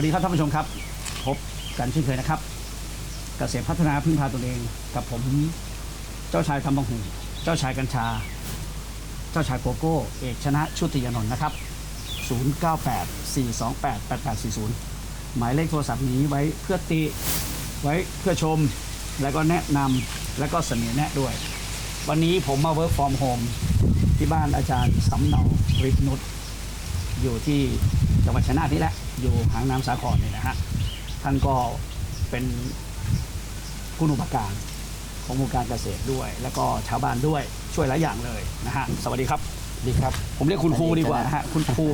สวัสดีครับท่านผู้ชมครับ พบกันเช่นเคยนะครับเกษตรพัฒนาพึ่งพาตนเองกับผมเจ้าชายคำบังหูเจ้าชายกัญชา เจ้าชายโกโก้ เอกชนะชุติยนนท์นะครับ 098 428 8840 หมายเลขโทรศัพท์นี้ไว้เพื่อติไว้เพื่อชม แล้วก็แนะนำแล้วก็เสนอแนะด้วย วันนี้ผมมา work from home ที่บ้านอาจารย์สำเนาริบนุชอยู่ที่ จังหวัดชัยนาทนี่แหละอยู่หางน้ำสาครนี่นะฮะท่านก็เป็นผู้นุปการของวงการเกษตรด้วย แล้วก็ชาวบ้านด้วยช่วยหลายอย่างเลยนะฮะสวัสดีครับดีครับ ผมเรียกคุณครูดีกว่านะฮะคุณครู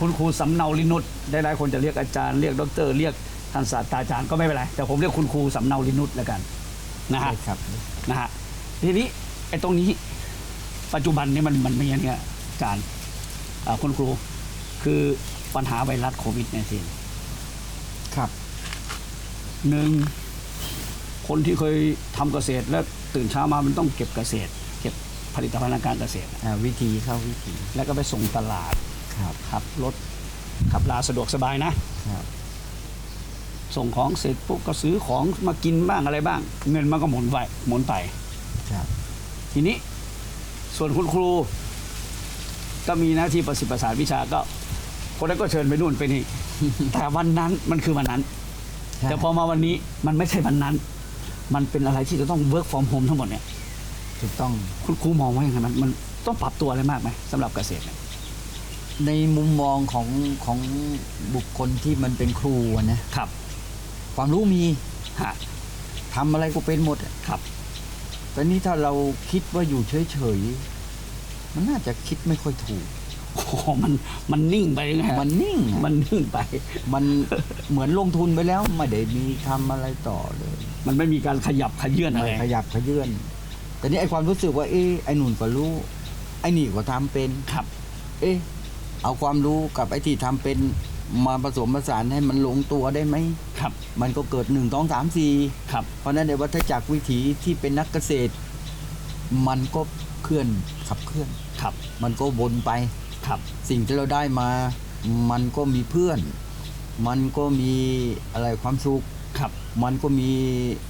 คุณครูสำเนาลินุชได้หลายคนจะเรียกอาจารย์เรียกด็อกเตอร์เรียกท่านศาสตราจารย์ก็ไม่เป็นไร แต่ผมเรียกคุณครูสำเนาลินุชแล้วกันนะฮะได้ครับนะฮะทีนี้ไอ้ตรงนี้ปัจจุบันนี้มันมันมีอย่างเนี้ยอาจารย์อ่าคุณครูคือ ปัญหาไวรัสโควิด -19 ครับหนึ่งคนที่เคยทำเกษตรแล้วตื่นเช้ามามันต้องเก็บเกษตร เก็บผลิตภัณฑ์ทางการเกษตรอ่าวิธีเข้าวิธีแล้วก็ไปส่งตลาดครับขับรถขับลาสะดวกสบายนะครับส่งของเสร็จปุ๊บก็ซื้อของมากินบ้างอะไรบ้าง เงินมันก็หมุนไปหมุนไปครับทีนี้ส่วนคุณครู ก็มีหน้าที่ประสิทธิ์ประสานวิชาก็ คนนั้นก็เชิญไปนู่นไปนี่ แต่วันนั้นมันคือวันนั้นแต่พอมาวันนี้มันไม่ใช่วันนั้น มันเป็นอะไรที่จะต้อง work from home ทั้งหมดเนี่ย ถูกต้อง คุณครูมองว่าอย่างไรมันมันต้องปรับตัวอะไรมากไหมสำหรับเกษตรเนี่ย ในมุมมองของของบุคคลที่มันเป็นครูอะนะครับ ความรู้มีฮะ ทำอะไรก็เป็นหมดอะครับ แต่นี้ถ้าเราคิดว่าอยู่เฉยๆ มันน่าจะคิดไม่ค่อยถูก โอ้โหมันมันนิ่งไปยังไงมันนิ่งอะมันนิ่งไป มันเหมือนลงทุนไปแล้วไม่ได้มีทำอะไรต่อเลย มันไม่มีการขยับขยื่นอะไรไม่ขยับขยื่นแต่นี่ไอความรู้สึกว่าเอ๊ะไอหนุนก็รู้ไอนี่ก็ทำเป็น ครับ เอ๊ะเอาความรู้กับไอ้ที่ทำเป็นมาผสมผสานให้มันลงตัวได้ไหม ครับมันก็เกิดหนึ่งสองสามสี่ครับ เพราะฉะนั้นในวัฏจักรวิถีที่เป็นนักเกษตร มันก็เคลื่อนขับเคลื่อน ครับ มันก็วนไป ครับ สิ่งที่เราได้มา มันก็มีเพื่อน มันก็มีอะไรความสุขครับมันก็มี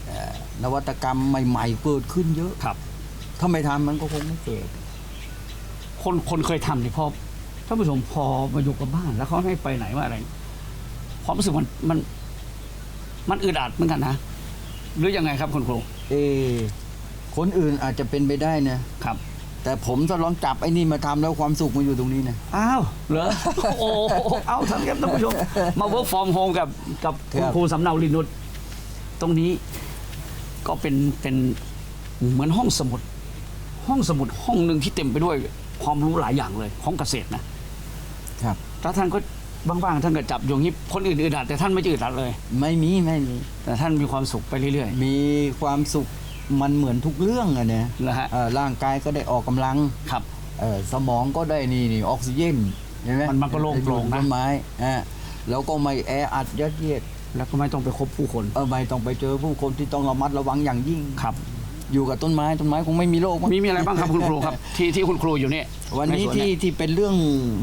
เอ่อนวัตกรรมใหม่ ๆ เกิดขึ้นเยอะ ครับ ถ้าไม่ทำมันก็คงไม่เกิด คนคนเคยทำเนี่ยพอท่านผู้ชมพอมาอยู่กับบ้านแล้วเขาให้ไปไหนว่าอะไรความรู้สึกมันมัน มันอึดอัดเหมือนกันนะหรือยังไงครับคุณครูเอะคนอื่นอาจจะเป็นไปได้นะ ครับ แต่ผมถ้าลองจับไอ้นี่มาทำแล้วความสุขมาอยู่ตรงนี้นะ อ้าว เหรอ โอ้เอาท่านครับท่านผู้ชม มา work from home กับกับคุณครับ ครูสำเนาลินุชตรงนี้ก็เป็นเป็นเหมือนห้องสมุด ห้องสมุดห้องหนึ่งที่เต็มไปด้วยความรู้หลายอย่างเลย ของเกษตรนะ ครับ แล้วท่านก็บ้างๆท่านก็จับอยู่อย่างนี้คนอื่นอึดอัดแต่ท่านไม่อึดอัดเลย ไม่มีไม่มี แต่ท่านมีความสุขไปเรื่อยมีความสุข มันเหมือนทุกเรื่องอะเนี่ยๆนะฮะ เอ่อร่างกายก็ได้ออกกำลังครับ เอ่อสมองก็ได้นี่นี่ออกซิเจนเห็นไหมมันมันก็โล่งโปร่งนะ ต้นไม้อ่าแล้วก็ไม่แออัดยัดเยียดแล้วก็ไม่ต้องไปคบผู้คนเออไม่ต้องไปเจอผู้คนที่ต้องระมัดระวังอย่างยิ่ง ครับ อยู่กับต้นไม้ต้นไม้คงไม่มีโรคมั้งมีมีอะไรบ้างครับคุณครูครับ ที่ที่คุณครูอยู่เนี่ยวันนี้ใสที่เยที่เป็นเรื่อง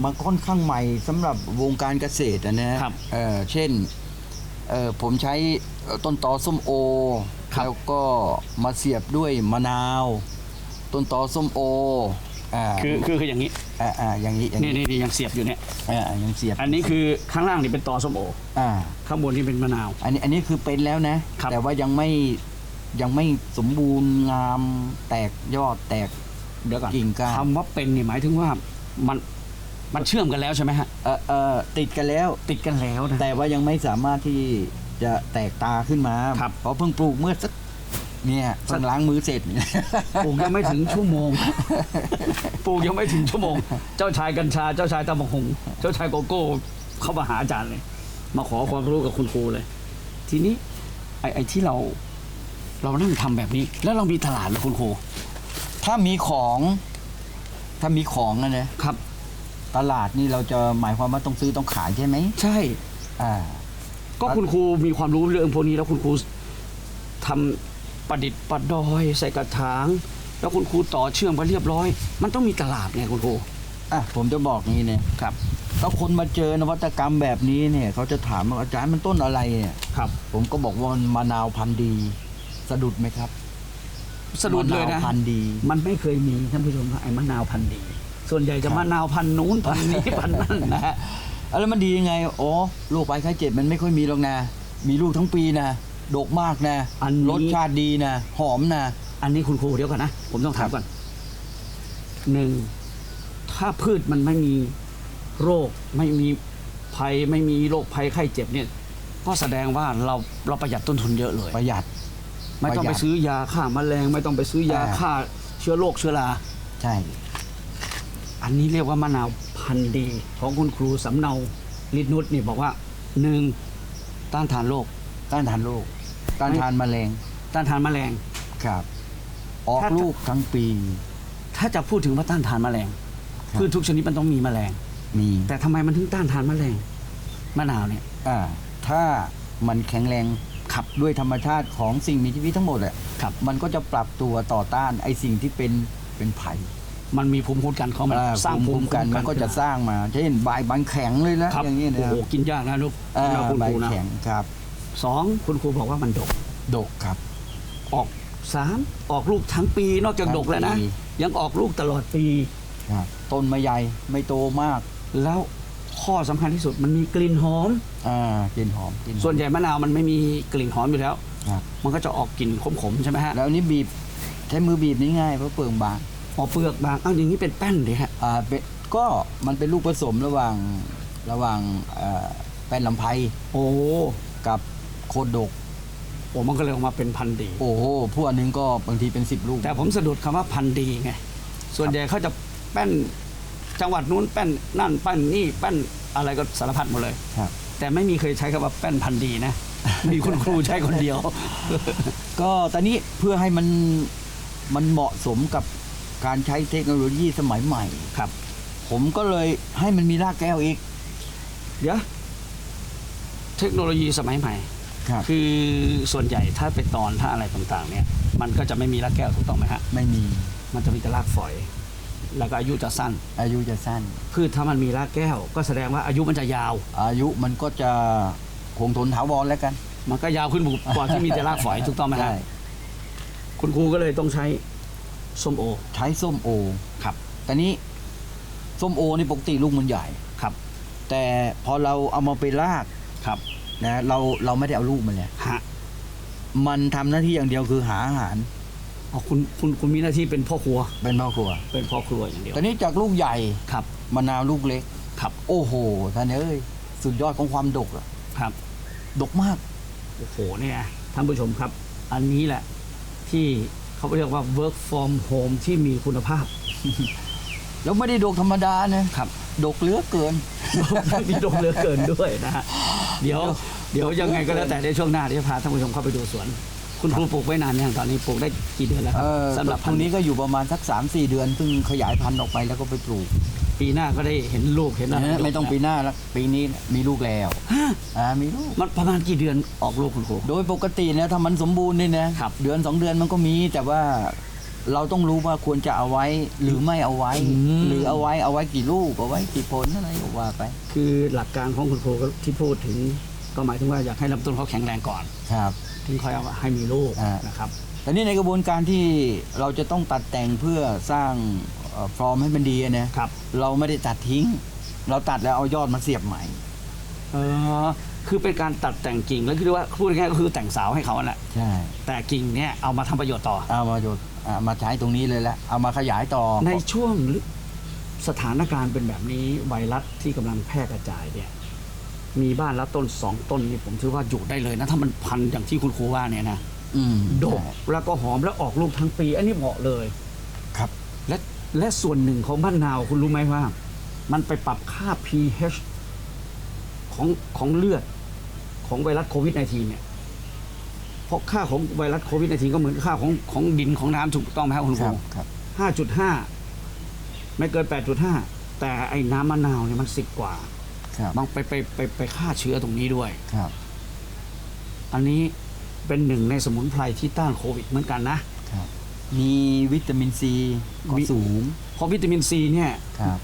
มาค่อนข้างใหม่สำหรับวงการเกษตรอะนะครับ เออเช่นเออผมใช้ต้นตอส้มโอ แล้วก็มาเสียบด้วยมะนาว ต้นตอส้มโออ่าคือคือคืออย่างนี้อ่าอ่าอย่างนี้อย่างนี่นี้นี่นี่ยังเสียบอยู่เนี่ยอ่ายังเสียบอันนี้คือข้างล่างนี่เป็นตอส้มโออ่าข้างบนนี่เป็นมะนาว อันนี้อันนี้คือเป็นแล้วนะ ครับ แต่ว่ายังไม่ยังไม่สมบูรณ์งามแตกยอดแตก เดี๋ยวก่อนกิ่งก้าน คำว่าเป็นนี่หมายถึงว่ามันมันเชื่อมกันแล้วใช่ไหมฮะ เออเออติดกันแล้ว ติดกันแล้วนะแต่ว่ายังไม่สามารถที่ จะแตกตาขึ้นมาครับ เพราะเพิ่งปลูกเมื่อสักเนี่ยเพิ่งล้างมือเสร็จปลูกยังไม่ถึงชั่วโมง ปลูกยังไม่ถึงชั่วโมง เจ้าชายกัญชา เจ้าชายตะบงหงเจ้าชายโกโก้เข้ามาหาอาจารย์เลย มาขอความรู้กับคุณครูเลย ทีนี้ ไอ้ไอ้ที่เรา เรานั่งทำแบบนี้ แล้วเรามีตลาดนะคุณครูถ้ามีของ ถ้ามีของนะนะครับ ตลาดนี่เราจะหมายความว่าต้องซื้อต้องขายใช่ไหม ใช่ อ่า ก็คุณครูมีความรู้เรื่องพวกนี้แล้วคุณครูทำประดิษฐ์ประดอยใส่กระถาง แล้วคุณครูต่อเชื่อมกันเรียบร้อย มันต้องมีตลาดไงคุณครูอะผมจะบอกงี้เนี่ยครับถ้าคนมาเจอนวัตกรรมแบบนี้เนี่ยเขาจะถามว่าอาจารย์มันต้นอะไรเนี่ยครับ ผมก็บอกว่ามันมะนาวพันธุ์ดีสะดุดไหมครับสะดุดเลยมนะนาวพันธุ์ดี มันไม่เคยมีท่านผู้ชมครับไอ้มะนาวพันธุ์ดี ส่วนใหญ่จะมะนาวพันธุ์นู้นพันธุ์นี้พันธุ์นั่นนะ ฮะแล้วมันดียังไง อ๋อโรคภัยไข้เจ็บมันไม่ค่อยมีหรอกนะ มีลูกทั้งปีนะ ดกมากนะ อันนี้ รสชาติดีนะ หอมนะ อันนี้คุณครูเดี๋ยวก่อนนะ ผมต้องถามก่อนหนึ่งถ้าพืชมันไม่มีโรคไม่มีภัยไม่มีโรคภัยไข้เจ็บเนี่ย ก็แสดงว่าเราเราประหยัดต้นทุนเยอะเลย ประหยัด ไม่ต้องประหยัไปดซื้อยาฆ่าแมลง ไม่ต้องไปซื้อยาอ่า ฆ่าเชื้อโรคเชื้อรา ใช่ อันนี้เรียกว่ามะนาว พันธุ์ดีของคุณครูสำเนาลิดนุชนี่บอกว่าหนึ่งต้านทานโรคต้านทานโรคต้านทานแมลงต้านทานแมลง ครับ ออกถ้าจะลูกทั้งปีถ้าจะพูดถึงว่าต้านทานแมลงครับพืชทุกชนิดมันต้องมีแมลง มีแต่ทำไมมันถึงต้านทานแมลงมะนาวเนี่ย อ่าถ้ามันแข็งแรงขับด้วยธรรมชาติของสิ่งมีชีวิตทั้งหมดอะครับ มันก็จะปรับตัวต่อต้านไอ้สิ่งที่เป็นเป็นภัย มันมีภูมิคุ้มกันเขามันอ่สร้างภูมิคุ้มกันมันก็จะสร้างมาเช่นใบใบแข็งเลยนะครับอย่างนี้โอ้นะโหกินยากนะลูกอ่านะคุณใบครูนะแข็งครับสองคุณครูบอกว่ามันดกดกครับ ออกสามออกลูกทั้งปีนอกจากทั้งดกแล้วนะปียังออกลูกตลอดปีครับต้นไม่ใหญ่ไม่โตมาก แล้วข้อสำคัญที่สุดมันมีกลิ่นหอมอ่ากลิ่นหอมกลิ่นหอม ส่วนใหญ่มะนาวมันไม่มีกลิ่นหอมอยู่แล้วครับมันก็จะออกกลิ่นขมๆใช่ไหมฮะแล้วอันนี้บีบใช้มือบีบนี่ง่ายเพราะเปลืองบาง ออกเปลือกบางอ้าวอย่างนี้เป็นแป้นเลยฮะ อ่าเป็นก็มันเป็นลูกผสมระหว่างระหว่างเอ่อแป้นลำไพโอ้กับโคดก โอ้มันก็เลยออกมาเป็นพันธุ์ดี โอ้โหพวกนึงก็บางทีเป็นสิบลูก แต่ผมสะดุดคำว่าพันธุ์ดีไง ส่วนใหญ่เขาจะแป้นจังหวัดนู้นแป้นนั่นแป้นนี่แป้นอะไรก็สารพัดหมดเลย ครับ แต่ไม่มีเคยใช้คำว่าแป้นพันธุ์ดีนะ มีคุณครูใช้คนเดียว ก็ตอนนี้เพื่อให้มันมันเหมาะสมกับ การใช้เทคโนโลยีสมัยใหม่ ครับ ผมก็เลยให้มันมีรากแก้วอีก เดี๋ยวเทคโนโลยีสมัยใหม่ ครับ คือส่วนใหญ่ถ้าไปตอนถ้าอะไรต่างๆ เนี่ย มันก็จะไม่มีรากแก้วถูกต้องไหมฮะ ไม่มีมันจะมีแต่รากฝอย แล้วก็อายุจะสั้น อายุจะสั้น พืชถ้ามันมีรากแก้ว ก็แสดงว่าอายุมันจะยาว อายุมันก็จะคงทนถาวรแล้วกัน มันก็ยาวขึ้นกว่าที่มีแต่รากฝอยถูกต้องไหมฮะใช่ คุณครูก็เลยต้องใช้ ส้มโอ ใช้ส้มโอครับแต่นี้ส้มโอนี่ปกติลูกมันใหญ่ครับ แต่พอเราเอามาไปรากครับนะเราเราไม่ได้เอาลูกมันเลยฮะมันทำหน้าที่อย่างเดียวคือหาอาหารอ๋อคุณคุณคุณมีหน้าที่เป็นพ่อครัว เป็นพ่อครัว เป็นพ่อครัวอย่างเดียวแต่นี้จากลูกใหญ่ครับมะนาวลูกเล็กครับ โอ้โหท่านเอ้ยสุดยอดของความดกอะครับ ดกมากโอ้โหเนี่ยท่านผู้ชมครับ อันนี้แหละที่ เขาเรียกว่า work from home ที่มีคุณภาพ แล้วไม่ได้ดกธรรมดานะครับ ดกเหลือเกิน มีดกเหลือเกินด้วยนะฮะเดี๋ยว เดี๋ยวยังไงก็แล้วแต่ในช่วงหน้าเดี๋ยวพาท่านผู้ชมเข้าไปดูสวน คุณครูปลูกไว้นานยังตอนนี้ปลูกได้กี่เดือนแล้วครัเอบอสำหรับตรงนี้ก็อยู่ประมาณสัก 3 4 เดือนซึ่งขยายพันธุ์ออกไปแล้วก็ไปปลูก ปีหน้าก็ได้เห็นลูกเห็นอะไรนะไม่ต้องปีหน้าแล้วปีนี้มีลูกแล้วฮะอ่ามีลูก มันประมาณกี่เดือนออกลูกคุณครู โดยปกติเนี่ยถ้ามันสมบูรณ์เนี่ยนะครับ เดือนสองเดือนมันก็มี แต่ว่าเราต้องรู้ว่าควรจะเอาไว้หรือไม่เอาไว้ หรือเอาไว้เอาไว้กี่ลูกเอาไว้กี่ผลอะไรก็ว่าไป คือหลักการของคุณครูก็ที่พูดถึง ก็หมายถึงว่าอยากให้ลำต้นเขาแข็งแรงก่อน ครับ ถึงค่อยเอาให้มีลูกอ่าน นะครับ แต่นี่ในกระบวนการที่เราจะต้องตัดแต่งเพื่อสร้างเอ่อฟอร์มให้มันดีอะนะครับเราไม่ได้ตัดทิ้ง เราตัดแล้วเอายอดมาเสียบใหม่ เออคือเป็นการตัดแต่งกิ่งแล้วคือว่าพูดง่ายๆก็คือแต่งสาวให้เขาแหละใช่แต่กิ่งเนี่ยเอามาทำประโยชน์ต่อ เอามาโยนเอามาใช้ตรงนี้เลยละเอามาขยายต่อในช่วงสถานการณ์เป็นแบบนี้ไวรัสที่กำลังแพร่กระจายเนี่ย มีบ้านละต้นสองต้นนี่ผมถือว่าอยู่ได้เลยนะถ้ามันพันอย่างที่คุณครูว่าเนี่ยนะอืมดกแล้วก็หอมแล้วออกลูกทั้งปี อันนี้เหมาะเลยครับ และและส่วนหนึ่งของบ้านนาวคุณรู้ไหมว่า มันไปปรับค่า pH ของของเลือดของไวรัสโควิด -19 เนี่ยเพราะค่าของไวรัสโควิด -19 ก็เหมือนค่าของของดินของน้ำถูกต้องไหมครับคุณคครูรับครับห้าจุดห้าไม่เกินแปดจุดห้าแต่ไอ้น้ำมะนาวเนี่ยมันสิบกว่า ครับบางไปไปไปไปฆ่าเชื้อตรงนี้ด้วย ครับ อันนี้เป็นหนึ่งในสมุนไพรที่ต้านโควิดเหมือนกันนะครับ มีวิตามินซีก็วิ สูง เพราะวิตามินซีเนี่ยครับ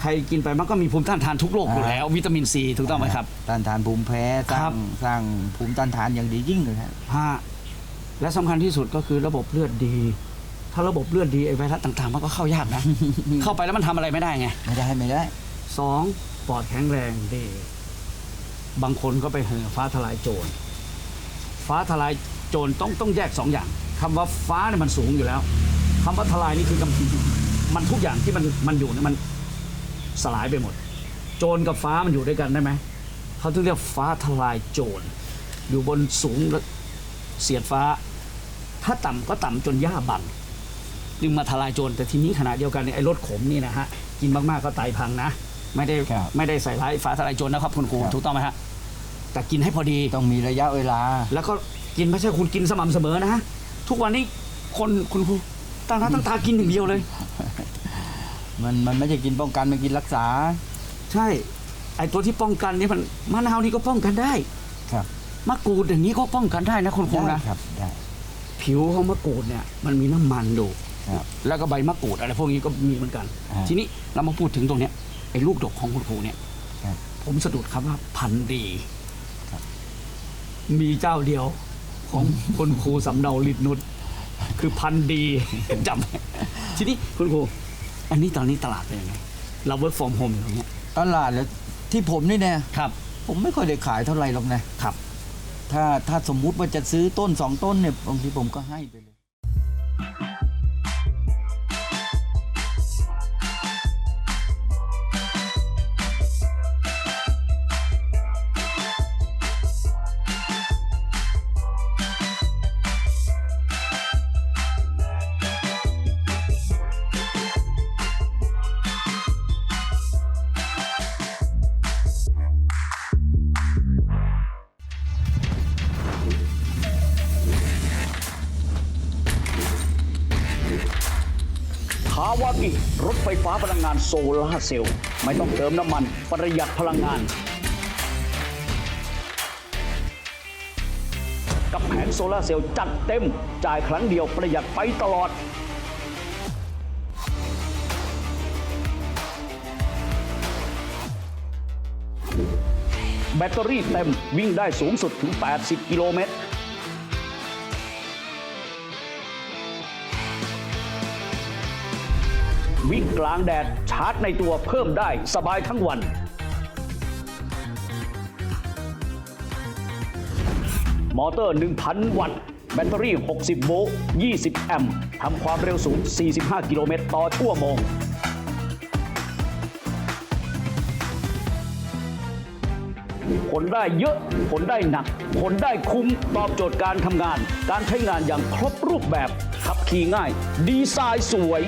ใครกินไปมันก็มีภูมิต้านทานทุกโรคอยู่แล้ว วิตามินซีถูกต้องไหมครับ ต้านทานภูมิแพ้สครัร้าบงสร้างภูมิต้านทานอย่างดียิ่งเลยครับ ฮะและสำคัญที่สุดก็คือระบบเลือดดี ถ้าระบบเลือดดีไอ้ไวรัสต่างๆ มันก็เข้ายากนะ เข้าไปแล้วมันทำอะไรไม่ได้ไงไม่ได้ไม่ได้ สอง ปอดแข็งแรงดี บางคนก็ไปเห่อฟ้าทลายโจร ฟ้าทลายโจรต้องต้องแยกสองอย่างคำว่าฟ้าเนี่ยมันสูงอยู่แล้วคำว่าทลายนี่คือกำมันทุกอย่างที่มันมันอยู่เนี่ยมันสลายไปหมด โจรกับฟ้ามันอยู่ด้วยกันได้ไหมเขาถึงเรียกฟ้าทลายโจร อยู่บนสูงแล้วเสียดฟ้า ถ้าต่ำก็ต่ำจนหญ้าบังจึงมาทลายโจรแต่ทีนี้ขณะเดียวกันเนี่ยไอ้รสขมนี่นะฮะกินมากๆก็ไตพังนะ ไม่ได้ครับไม่ได้ใส่ร้ายฟ้าทลายโจรนะครับ คุณครูครับ ถูกต้องไหมฮะแต่กินให้พอดี ต้องมีระยะเวลา แล้วก็กินไม่ใช่คุณกินสม่ำเสมอนะฮะทุกวันนี้คนคุณครูตั้งหน้าตั้งตากินอย่างเดียวเลย มันมันไม่ใช่กินป้องกันมันกินรักษา ใช่ ไอตัวที่ป้องกันนี่มันมะนาวนี่ก็ป้องกันได้ครับมะกรูดอย่างนี้ก็ป้องกันได้นะคุณครูได้นะครับได้ผิวของมะกรูดเนี่ยมันมีน้ำมันดูครับ แล้วก็ใบมะกรูดอะไรพวกนี้ก็มีเหมือนกัน อ่า ทีนี้เรามาพูดถึงตรงเนี้ย ไอ้ลูกดกของคุณครูเนี่ยครับผมสะดุดคำว่าพันธุ์ดีครับ มีเจ้าเดียวของคุณครูสำเนาลิดนุชคือพันธุ์ดี จำไว้ทีนี้คุณครู อันนี้ตอนนี้ตลาดเป็นยังไงเรา work from home อยู่ตรงเนี้ยตลาดแล้วที่ผมนี่เนี่ยครับ ผมไม่ค่อยได้ขายเท่าไหร่หรอกนะครับ ถ้าถ้าสมมุติว่าจะซื้อต้นสองต้นเนี่ยบางทีผมก็ให้ไปเลย คาวากิรถไฟฟ้าพลังงานโซลาเซลล์ไม่ต้องเติมน้ำมันประหยัดพลังงาน กับแผงโซลาเซลล์จัดเต็ม จ่ายครั้งเดียวประหยัดไปตลอด แบตเตอรี่เต็มวิ่งได้สูงสุดถึง 80 กิโลเมตร วิ่งกลางแดดชาร์จในตัวเพิ่มได้สบายทั้งวัน มอเตอร์ 1,000 วัตต์ แบตเตอรี่ 60 โวลต์ 20 แอมป์ทำความเร็วสูง 45 กิโลเมตรต่อชั่วโมงผลได้เยอะ ผลได้หนัก ผลได้คุ้ม ตอบโจทย์การทำงาน การใช้งานอย่างครบรูปแบบ ขับขี่ง่าย ดีไซน์สวย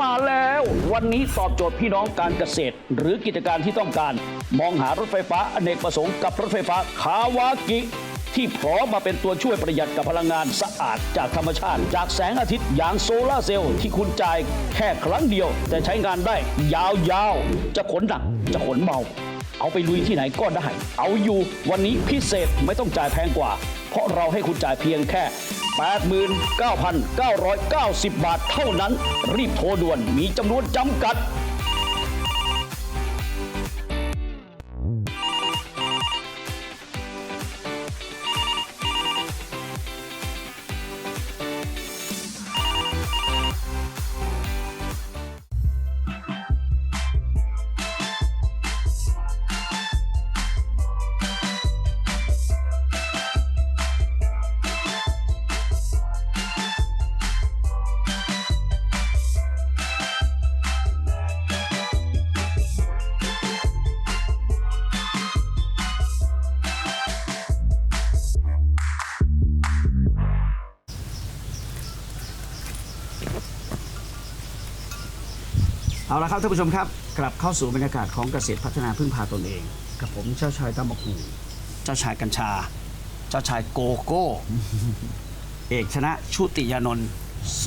มาแล้ววันนี้ตอบโจทย์พี่น้องการเกษตร หรือกิจการที่ต้องการ มองหารถไฟฟ้าอเนกประสงค์กับรถไฟฟ้าคาวากิ ที่พร้อมมาเป็นตัวช่วยประหยัดกับพลังงานสะอาดจากธรรมชาติ จากแสงอาทิตย์อย่างโซลาเซลล์ที่คุณจ่ายแค่ครั้งเดียว แต่ใช้งานได้ยาวๆ จะขนหนักจะขนเบาเอาไปลุยที่ไหนก็ได้ เอาอยู่วันนี้พิเศษไม่ต้องจ่ายแพงกว่า เพราะเราให้คุณจ่ายเพียงแค่ 89,990 บาทเท่านั้น รีบโทรด่วนมีจำนวนจำกัด ละครับท่านผู้ชมครับ กลับเข้าสู่บรรยากาศของเกษตรพัฒนาพึ่งพาตนเอง กับผมเจ้าชายตำบักหูเจ้าชายกัญชา เจ้าชายโกโก้ เอกชนะชุติยานนท์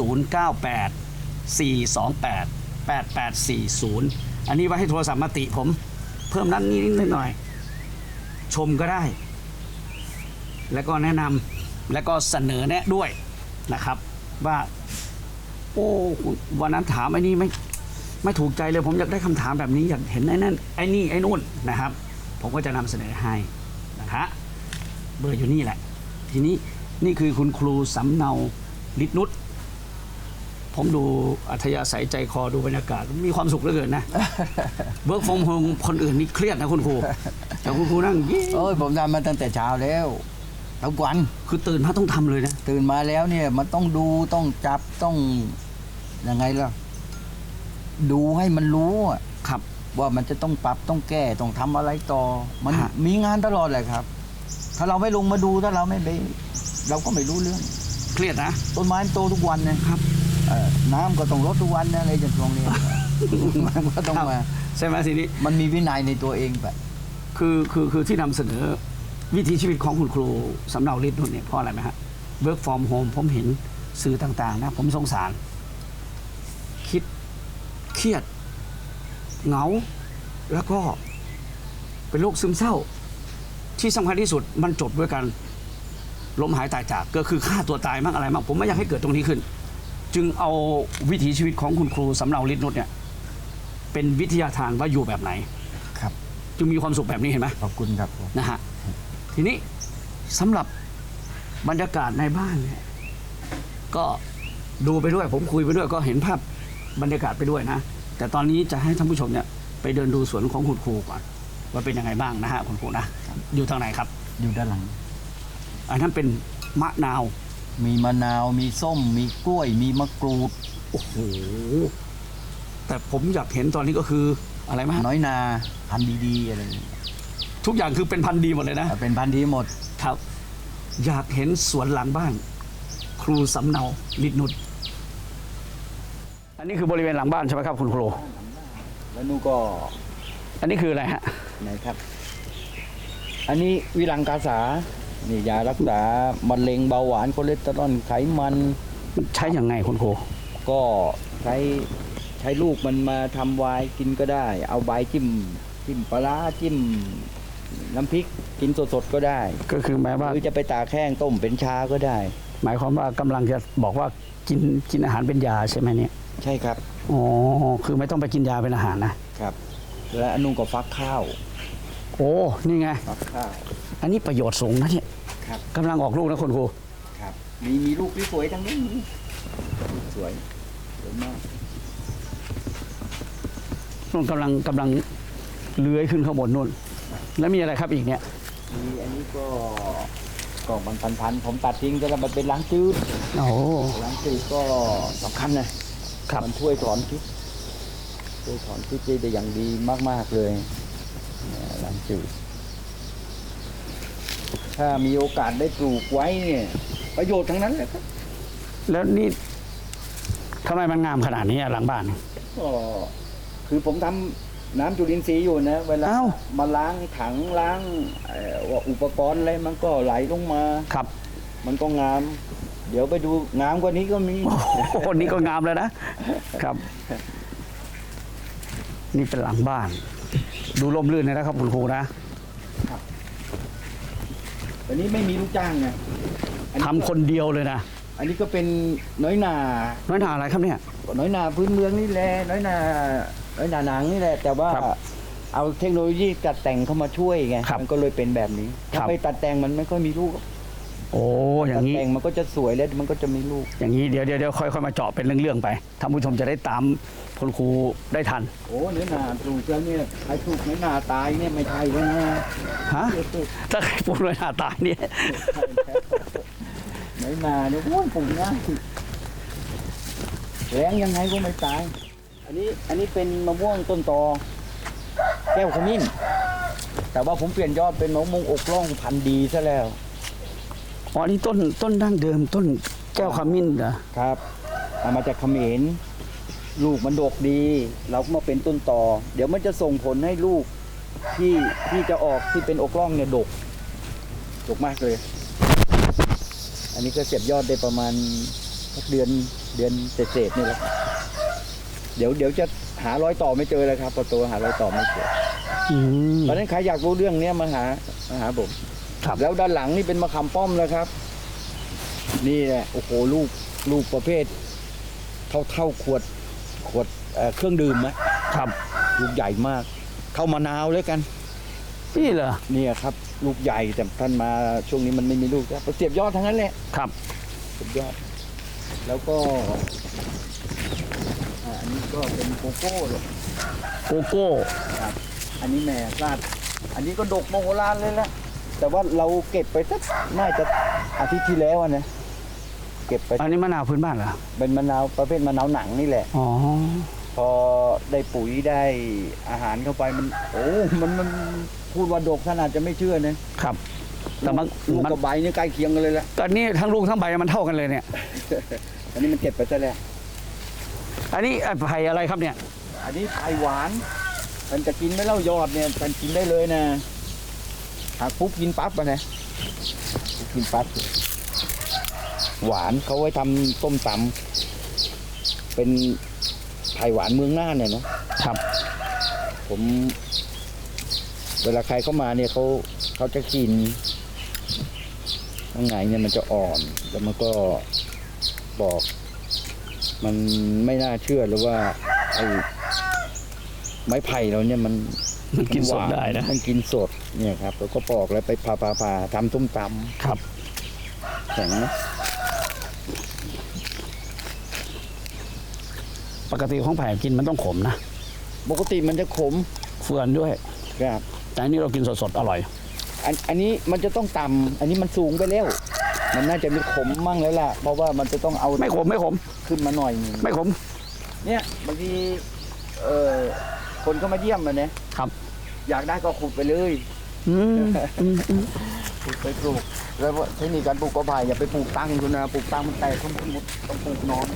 098 428 8840 อันนี้ไว้ให้โทรศัพท์มาติผม เพิ่มนั้นนิดๆหน่อยๆชมก็ได้ แล้วก็แนะนและก็เสนอแนะด้วยนะครับ ว่า โอ้วันนั้นถามไอ้นี่ไม่ ไม่ถูกใจเลยผมอยากได้คำถามแบบนี้อยากเห็นไอ้นั่นไอ้นี่ไอ้นู่นนะครับ ผมก็จะนำเสนอให้นะคะเบอร์อยู่นี่แหละ ทีนี้นี่คือคุณครูสำเนาลิศนุชผมดูอัธยาศัยใจคอดูบรรยากาศมีความสุขเหลือเกินนะเบิร์กฟอร์มโฮมคนอื่นนี่เครียดนะคุณครูแต่คุณครูนั่งยิ้มโอ้ยผมทำมาตั้งแต่เช้าแล้วทุกวันคือตื่นมาต้องทำเลยนะ ตื่นมาแล้วเนี่ยมันต้องดูต้องจับต้องยังไงล่ะ ดูให้มันรู้อะครับ ว่ามันจะต้องปรับต้องแก้ต้องทำอะไรต่อ มันฮะ มีงานตลอดเลยครับ ถ้าเราไม่ลงมาดูถ้าเราไม่ไปเราก็ไม่รู้เรื่อง เครียดนะ ต้นไม้มันโตทุกวันนะครับ เอ่อน้ำก็ต้องลดทุกวันนะอะไรอย่างตรงนี้ มันก็ต้องมา ใช่ไหมทีนี้มันมีวินัยในตัวเองแบบคือคือคือที่นำเสนอวิถีชีวิตของคุณครูสำเนาลิศนุ่นเนี่ยเพราะอะไรไหมฮะ work from home ผมเห็นสื่อต่างๆนะ ผมสงสารคิด เครียด เหงา แล้วก็เป็นโรคซึมเศร้า ที่สำคัญที่สุดมันจบด้วยการล้มหายตายจากก็คือฆ่าตัวตายมากอะไรมากผมไม่อยากให้เกิดตรงนี้ขึ้น จึงเอาวิถีชีวิตของคุณครูสำเนาลิศนุชเนี่ยเป็นวิทยาทานว่าอยู่แบบไหนครับ จึงมีความสุขแบบนี้เห็นไหมขอบคุณครับผมนะฮะทีนี้สำหรับบรรยากาศในบ้านเนี่ยก็ดูไปด้วยผมคุยไปด้วยก็เห็นภาพ บรรยากาศไปด้วยนะ แต่ตอนนี้จะให้ท่านผู้ชมเนี่ยไปเดินดูสวนของคุณครูก่อน ว่าเป็นยังไงบ้างนะฮะคุณครูนะอยู่ทางไหนครับ อยู่ด้านหลัง อันนั้นเป็นมะนาว มีมะนาวมีส้ม มีกล้วย มีมะกรูดโอ้โหแต่ผมอยากเห็นตอนนี้ก็คืออะไรไหมฮะน้อยนาพันธุ์ดีๆอะไรอย่างเงี้ยทุกอย่างคือเป็นพันธุ์ดีหมดเลยนะ เป็นพันธุ์ดีหมด ครับ อยากเห็นสวนหลังบ้าน ครูสำเนาลิดนุชอั นนี้คือบริเวณหลังบ้านใช่ไหมครับคุณครู แล้วนู่นก็อันนี้คืออะไรฮะ ไหนครับ อันนี้วิลังกาสานี่ยารักษามะเร็งเบาหวานคอเลสเตอรอลไขมัน มันใช้ยังไงคุณครู ก็ใช้ใช้ลูกมันมาทำไวน์กินก็ได้ เอาใบจิ้มจิ้มปลาร้าจิ้มน้ำพริกกินสดๆก็ได้ก็คือหมายว่าหรือจะไปตากแห้งต้มเป็นชาก็ได้ หมายความว่ากำลังจะบอกว่ากินกินอาหารเป็นยาใช่ไหมเนี่ย ใช่ครับอ๋อคือไม่ต้องไปกินยาเป็นอาหารนะครับ และอันนุ่งก็ฟักข้าวโอ้นี่ไง ฟักข้าว อันนี้ประโยชน์สูงนะเนี่ยครับ กำลังออกลูกนะคุณครูครับ มีมีลูกที่สวยทั้งนี้สวยสวยมากนู่นกำลังกำลังเลื้อยขึ้นข้างบนนู่น แล้วมีอะไรครับอีกเนี่ยมีอันนี้ก็ก็มันพันๆผมตัดทิ้งก็แล้วมันเป็นล้างจืดโอ้ล้างจืดก็สำคัญนะ ครับ มันช่วยถอนพิษช่วยถอนพิษได้อย่างดีมาก ๆ เลยเนี่ยล้างจืดถ้ามีโอกาสได้ปลูกไว้เนี่ย ประโยชน์ทั้งนั้นแหละครับ แล้วนี่ทำไมมันงามขนาดนี้อะหลังบ้าน ก็คือผมทำน้ำจุลินทรีย์อยู่นะ เวลา อ้าว มาล้างถังล้างเอ่อว่าอุปกรณ์อะไรมันก็ไหลลงมา ครับ มันก็งาม เดี๋ยวไปดูงามกว่านี้ก็มีโอ้โหนี่ก็งามเลยนะครับ นี่เป็นหลังบ้าน ดูร่มรื่นเลยนะครับคุณครูนะอันนี้ไม่มีลูกจ้างไงอันนี้ทำคนเดียวเลยนะอันนี้ก็เป็นน้อยนา น้อยหนาอะไรครับเนี่ย น้อยนาพื้นเมืองนี่แหละ น้อยนา น้อยนาหนังนี่แหละ แต่ว่าครับเอาเทคโนโลยีตัดแต่งเข้ามาช่วยไง ครับมันก็เลยเป็นแบบนี้ครัถ้าบไปตัดแต่งมันไม่ค่อยมีลูก โอ้อย่าตังดนี้ แต่งมันก็จะสวยแล้วมันก็จะมีลูก อย่างนี้เดี๋ยวเดี๋ยวเดี๋ยวค่อยๆมาเจาะเป็นเรื่องๆไปท่านผู้ชมจะได้ตามคุณครูได้ทัน โอ้เนื้อนาปลูกแล้วเนี่ยใครปลูกเนื้อนาตายเนี่ยไม่ใช่แล้วนะฮะถ้าใครปลูกน้อยหนาตายเนี่ยเนื้อนาเนี่ยโอ้ยปลูกง่ายแรงยังไงก็ไม่ตาย อันนี้อันนี้เป็นมะม่วงต้นตอ แก้วขมิ้น แต่ว่าผมเปลี่ยนยอดเป็นมะม่วงอกล่องพันธุ์ดีซะแล้ว อ๋อนี่ต้นต้นดั้งเดิม ต้นแก้วขมิ้นเหรอครับเอามาจากเขมรลูกมันดกดี เราก็มาเป็นต้นต่อ เดี๋ยวมันจะส่งผลให้ลูกที่ที่จะออกที่เป็นอกล่องเนี่ยดกดกมากเลย อันนี้ก็เสียบยอดได้ประมาณสักเดือนเดือนเศษๆนี่แหละเดี๋ยวเดี๋ยวจะหารอยต่อไม่เจอเลยครับพอโตหารอยต่อไม่เจออืมเพราะฉะนั้นใครอยากรู้เรื่องเนี้ยมาหามาหาผม ครับแล้วด้านหลังนี่เป็นมะขามป้อมนะครับ นี่แหละโอ้โหลูกลูกประเภท เท่าเท่าขวดขวดเอ่อเครื่องดื่มไหมครับลูกใหญ่มากเท่ามะนาวเลยกัน นี่เหรอเนี่ยครับ ลูกใหญ่แต่ท่านมาช่วงนี้มันไม่มีลูกแล้วเสียบยอดทั้งนั้นแหละครับ เสียบยอด แล้วก็อ่าอันนี้ก็เป็นโกโก้เลยโกโก้ ครับ อันนี้แหม่ราด อันนี้ก็ดกโมโหลานเลยละ แต่ว่าเราเก็บไปสักน่าจะอาทิตย์ที่แล้วอะนะเก็บไปอันนี้มะนาวพื้นบ้านเหรอ เป็นมะนาวประเภทมะนาวหนังนี่แหละ อ๋อ พอได้ปุ๋ยได้อาหารเข้าไปมันโอ้มันมันพูดว่าดกท่านอาจจะไม่เชื่อนะครับ แต่มันลูกมันกับใบนี่ใกล้เคียงกันเลยแหละตอนนี้ทั้งลูกทั้งใบมันเท่ากันเลยเนี่ย อันนี้มันเก็บไปซะแล้วอันนี้ไอ้ไผ่อะไรครับเนี่ย อันนี้ไผ่หวาน มันจะกินไม่เล่ายอดเนี่ยมันกินได้เลยนะ หากปุ๊บกินปั๊บอะนะปุ๊บกินปั๊บหวานเขาไว้ทำต้มตำเป็นไผ่หวานเมืองน่านเนี่ยเนาะครับ ผม เวลาใครเข้ามาเนี่ยเขาเขาจะกินข้างในเนี่ยมันจะอ่อนแล้วมันก็บอก มันไม่น่าเชื่อเลยว่าไอ้ ไม้ไผ่เราเนี่ยมันมันกินสดหวาได้นะ มันกินสดเนี่ยครับแล้วก็ปอกแล้วไปผ่าผ่าผ่าทำต้มตครับำแข็งนะปกติของไผ่กินมันต้องขมนะ ปกติมันจะขมเฟือนด้วย ครับ แต่อันนี้เรากินสดๆ อร่อย อันอันนี้มันจะต้องต่ำอันนี้มันสูงไปแล้ว มันน่าจะมีขมมั่งแล้วล่ะ เพราะว่ามันจะต้องเอาไม่ขม ไม่ขม ขึ้นมาหน่อยหนึงไม่ขม เนี่ยบางทีเอ่อ คนเข้ามาเยี่ยมมาเนี่ยครับ อยากได้ก็ขุดไปเลยอืมอืมอืมขุดไปปลูก แล้วว่าเทคนิคการปลูกกอไผ่อย่าไปปลูกตั้งคุณนะปลูกตั้งมันแตกทั้งหมดต้องปลูกหนอน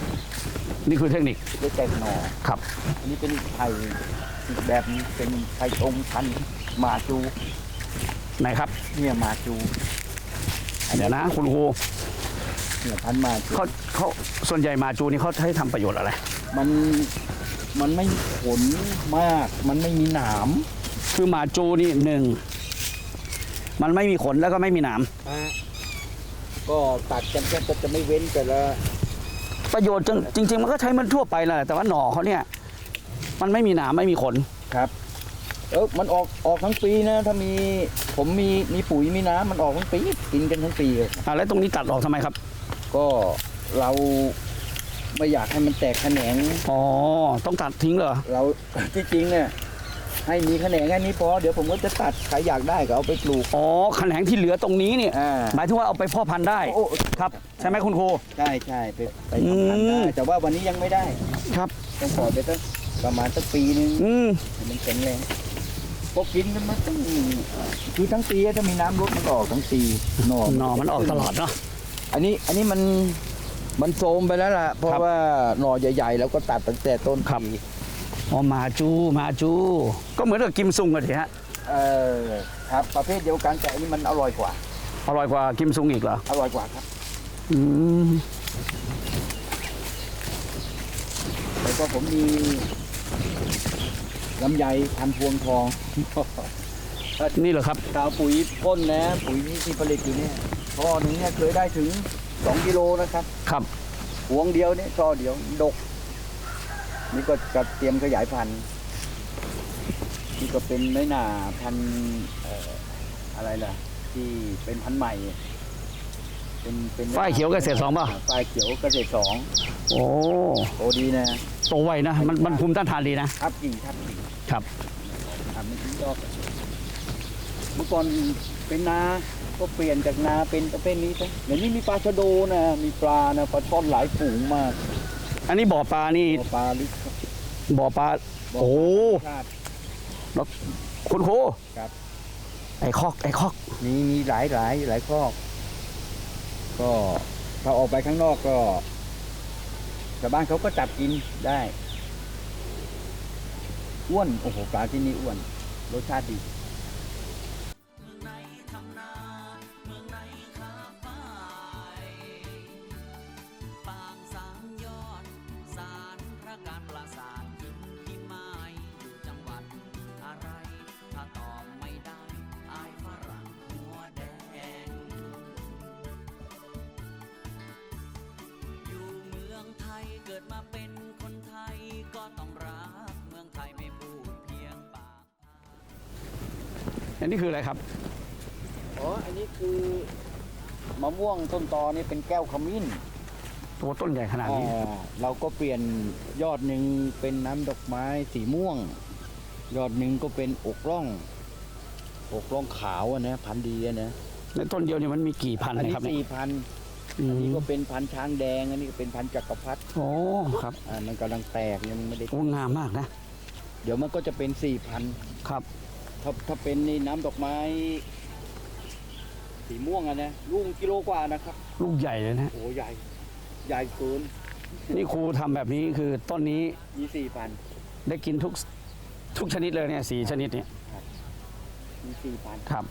นี่คือเทคนิคได้แตกหนอครับ อันนี้เป็นไผ่อีกแบบนึงเป็นไผ่องค์พันธุ์หมาจูไหนครับ เนี่ยหมาจูเดี๋ยวนะ คุณครูเนี่ยพันธุ์หมาจูเขาเขาส่วนใหญ่มาจูนี่เขาใช้ทำประโยชน์อะไร มัน มันไม่ขนมาก มันไม่มีหนามคือมาจูนี่หนึ่งมันไม่มีขนแล้วก็ไม่มีหนามก็ตัดกันแทบจะไม่เว้นแต่ละประโยชน์จริงจริง ๆ มันก็ใช้มันทั่วไปแหละแต่ว่าหน่อเขาเนี่ย มันไม่มีหนามไม่มีขนครับ เออมันออกออกทั้งปีนะ ถ้ามีผมมีมีปุ๋ยมีน้ำมันออกทั้งปีกินกันทั้งปีเลยอะแล้วตรงนี้ตัดออกทำไมครับ ก็เรา ไม่อยากให้มันแตกแขนง อ๋อ ต้องตัดทิ้งเหรอ เราที่จริงเนี่ยให้มีแขนงแค่นี้พอเดี๋ยวผมก็จะตัดใครอยากได้ก็เอาไปปลูก อ๋อแขนงที่เหลือตรงนี้เนี่ยอ่า หมายถึงว่าเอาไปเพ่อพันธุ์ได้ โอ้ครับ ใช่ไหมคุณครู ใช่ใช่ไปไปทำพันธุ์ได้อืมแต่ว่าวันนี้ยังไม่ได้ครับ ต้องปล่อยไปสักประมาณสักปีนึงอืม ให้มันแข็งแรงพวกกินกันมันต้องคือทั้งปีอะถ้ามีน้ำรดมันก็ออกทั้งปีหน่อหน่อมันออกตลอดเนาะ อันนี้อันนี้มัน มันโทรมไปแล้วล่ะ เพราะครับว่าหน่อใหญ่ๆ แล้วก็ตัดตั้งแต่ต้นครับ ปีอ๋อมาจูมาจู ก็เหมือนกับกิมซุงอะทีฮะเออครับประเภทเดียวกันแต่อันนี้มันอร่อยกว่า อร่อยกว่ากิมซุงอีกเหรออร่อยกว่าครับอืมแล้วก็ผมมีลำไยพันพวงทอง นี่เหรอครับกาวปุ๋ยพ่นนะปุ๋ยที่ผลิตอยู่เนี่ยช่อหนึงเนี่ยเคยได้ถึง 2กิโลนะครับครับพวงเดียวเนี่ยช่อเดียวดก นี่ก็จะเตรียมขยายพันธุ์นี่ก็เป็นน้อยหนาพันธุ์เอ่ออะไรล่ะ ที่เป็นพันธุ์ใหม่ เป็นเป็นฝ้ายเขียวเกษตรสองป่ะฝ้ายเขียวเกษตรสองโอ้โอ้ดีนะโตไวนะมันมันภูมิต้านทานดีนะทับกิ่งทับกิ่งครับทำไม่ถึงดอกเมื่อก่อนเป็นนา ก็เปลี่ยนจากนาเป็นประเภทนี้ไปเดี๋ยวนี้มีปลาชะโดนะมีปลานะปลาช่อนหลายฝูงมากอันนี้บ่อปลานี่ปลาลึกครับบ่อปลาโอ้ชาติคุณครูครับไอ้คอกไอ้คอกมีมีหลายหลายหลายครอบก็ถ้าออกไปข้างนอกก็ชาวบ้านเขาก็จับกินได้ อ้วน โอ้โห ปลาที่นี่อ้วน รสชาติดี เกิดมาเป็นคนไทยก็ต้องรักเมืองไทยไม่พูดเพียงปากอันนี้คืออะไรครับ อ๋อ อันนี้คือ มะม่วงต้นตอนี่เป็นแก้วขมิ้นตัวต้นใหญ่ขนาดนี้อ่าเราก็เปลี่ยนยอดหนึ่งเป็นน้ำดอกไม้สีม่วง ยอดหนึ่งก็เป็นอกร่อง อกร่องขาวอะนะพันธุ์ดีอะนะในต้นเดียวเนี่ยมันมีกี่พันอันนะนี้ครับเนี่ยสี่พัน อือันมนี้ก็เป็นพันธุ์ช้างแดง อันนี้ก็เป็นพันธุ์จักรพรรดิโอ้ครับอ่ามันกำลังแตกยังไม่ได้ โอ้งามมากนะ เดี๋ยวมันก็จะเป็นสี่พันครับ ถ้าถ้าเป็นนี่น้ำดอกไม้ สีม่วงอะนะลูกกิโลกว่านะครับ ลูกใหญ่เลยนะ โอ้ใหญ่ ใหญ่เกินนี่ครูทำแบบนี้คือต้นนี้มีสี่พันได้กินทุกทุกชนิดเลยเนี่ยสี่ชนิดเนี่ยมีสี่พัน ครับ